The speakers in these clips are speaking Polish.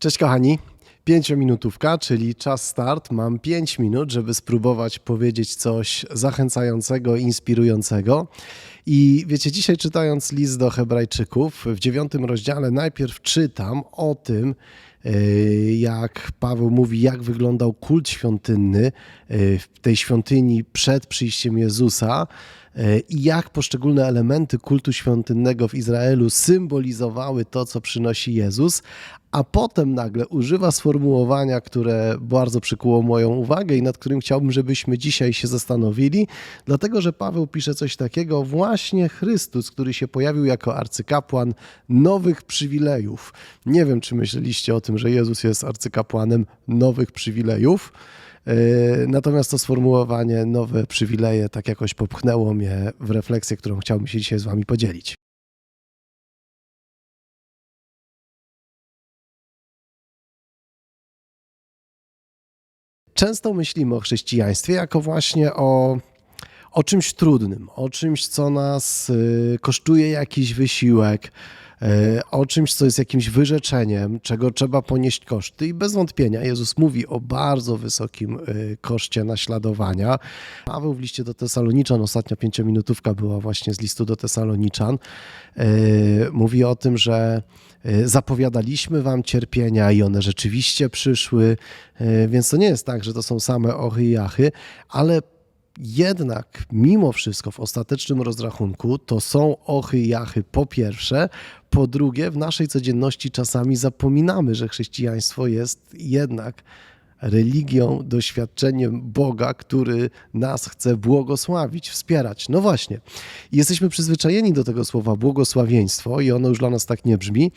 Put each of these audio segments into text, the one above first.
Cześć kochani. Pięciominutówka, czyli czas start. Mam 5 minut, żeby spróbować powiedzieć coś zachęcającego, inspirującego. I wiecie, dzisiaj czytając list do Hebrajczyków, w dziewiątym rozdziale najpierw czytam o tym, yy, jak Paweł mówi, jak wyglądał kult świątynny yy, w tej świątyni przed przyjściem Jezusa i jak poszczególne elementy kultu świątynnego w Izraelu symbolizowały to, co przynosi Jezus, a potem nagle używa sformułowania, które bardzo przykuło moją uwagę i nad którym chciałbym, żebyśmy dzisiaj się zastanowili, dlatego że Paweł pisze coś takiego, właśnie Chrystus, który się pojawił jako arcykapłan nowych przywilejów. Nie wiem, czy myśleliście o tym, że Jezus jest arcykapłanem nowych przywilejów. Yy, Natomiast to sformułowanie nowe przywileje tak jakoś popchnęło mnie w refleksję, którą chciałbym się dzisiaj z Wami podzielić. Często myślimy o chrześcijaństwie jako właśnie o, o czymś trudnym, o czymś, co nas y, kosztuje jakiś wysiłek, o czymś, co jest jakimś wyrzeczeniem, czego trzeba ponieść koszty. I bez wątpienia Jezus mówi o bardzo wysokim y, koszcie naśladowania. Paweł w liście do Tesaloniczan, ostatnia pięciominutówka była właśnie z listu do Tesaloniczan, y, mówi o tym, że zapowiadaliśmy wam cierpienia i one rzeczywiście przyszły, więc to nie jest tak, że to są same ochy i jachy, ale jednak mimo wszystko w ostatecznym rozrachunku to są ochy jachy po pierwsze, po drugie w naszej codzienności czasami zapominamy, że chrześcijaństwo jest jednak religią, doświadczeniem Boga, który nas chce błogosławić, wspierać. No właśnie, jesteśmy przyzwyczajeni do tego słowa błogosławieństwo i ono już dla nas tak nie brzmi.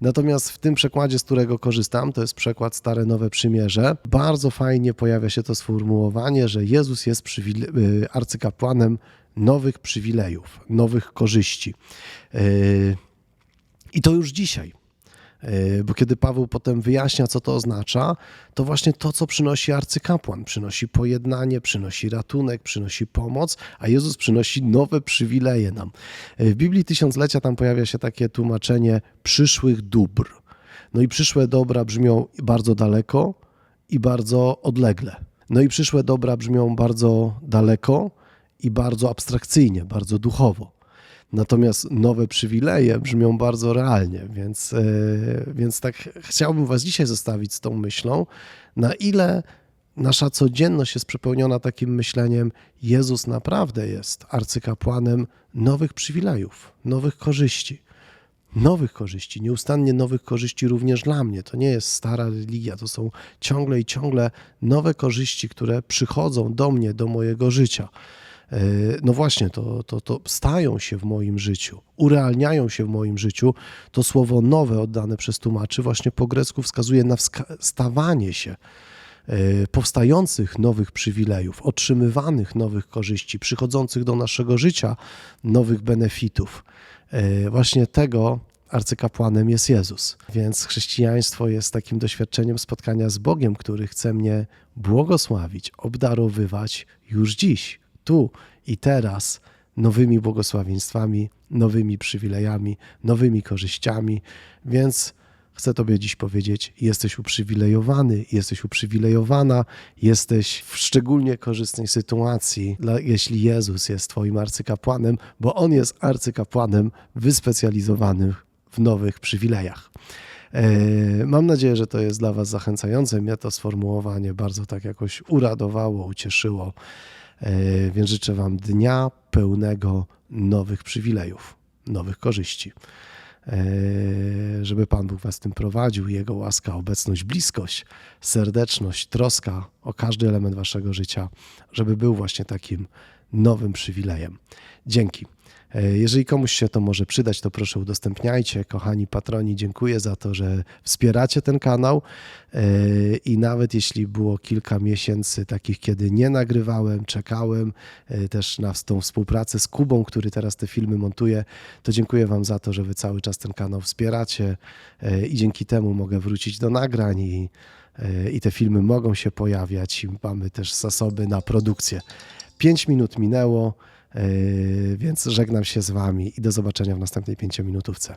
Natomiast w tym przekładzie, z którego korzystam, to jest przekład Stare Nowe Przymierze, bardzo fajnie pojawia się to sformułowanie, że Jezus jest przywile- y, arcykapłanem nowych przywilejów, nowych korzyści. Yy, I to już dzisiaj. Yy, Bo kiedy Paweł potem wyjaśnia, co to oznacza, to właśnie to, co przynosi arcykapłan. Przynosi pojednanie, przynosi ratunek, przynosi pomoc, a Jezus przynosi nowe przywileje nam. Yy, W Biblii Tysiąclecia tam pojawia się takie tłumaczenie przyszłych dóbr. No i przyszłe dobra brzmią bardzo daleko i bardzo odlegle. No i przyszłe dobra brzmią bardzo daleko i bardzo abstrakcyjnie, bardzo duchowo. Natomiast nowe przywileje brzmią bardzo realnie, więc, e, więc tak chciałbym Was dzisiaj zostawić z tą myślą, na ile nasza codzienność jest przepełniona takim myśleniem: Jezus naprawdę jest arcykapłanem nowych przywilejów, nowych korzyści. Nowych korzyści, nieustannie nowych korzyści również dla mnie. To nie jest stara religia, to są ciągle i ciągle nowe korzyści, które przychodzą do mnie, do mojego życia. E, no właśnie, to, to, to stają się w moim życiu, urealniają się w moim życiu. To słowo nowe oddane przez tłumaczy właśnie po grecku wskazuje na stawanie się e, powstających nowych przywilejów, otrzymywanych nowych korzyści, przychodzących do naszego życia nowych benefitów. E, Właśnie tego arcykapłanem jest Jezus. Więc chrześcijaństwo jest takim doświadczeniem spotkania z Bogiem, który chce mnie błogosławić, obdarowywać już dziś, tu i teraz nowymi błogosławieństwami, nowymi przywilejami, nowymi korzyściami. Więc chcę Tobie dziś powiedzieć: jesteś uprzywilejowany, jesteś uprzywilejowana, jesteś w szczególnie korzystnej sytuacji, jeśli Jezus jest Twoim arcykapłanem, bo On jest arcykapłanem wyspecjalizowanym w nowych przywilejach. E, Mam nadzieję, że to jest dla Was zachęcające. Mnie to sformułowanie bardzo tak jakoś uradowało, ucieszyło. E, Więc życzę Wam dnia pełnego nowych przywilejów, nowych korzyści. E, Żeby Pan Bóg Was tym prowadził, Jego łaska, obecność, bliskość, serdeczność, troska o każdy element Waszego życia, żeby był właśnie takim nowym przywilejem. Dzięki. E, Jeżeli komuś się to może przydać, to proszę udostępniajcie. Kochani patroni, dziękuję za to, że wspieracie ten kanał. E, I nawet jeśli było kilka miesięcy takich, kiedy nie nagrywałem, czekałem e, też na tą współpracę z Kubą, który teraz te filmy montuje, to dziękuję Wam za to, że Wy cały czas ten kanał wspieracie i dzięki temu mogę wrócić do nagrań i, i te filmy mogą się pojawiać i mamy też zasoby na produkcję. Pięć minut minęło. Yy, Więc żegnam się z Wami i do zobaczenia w następnej pięciominutówce.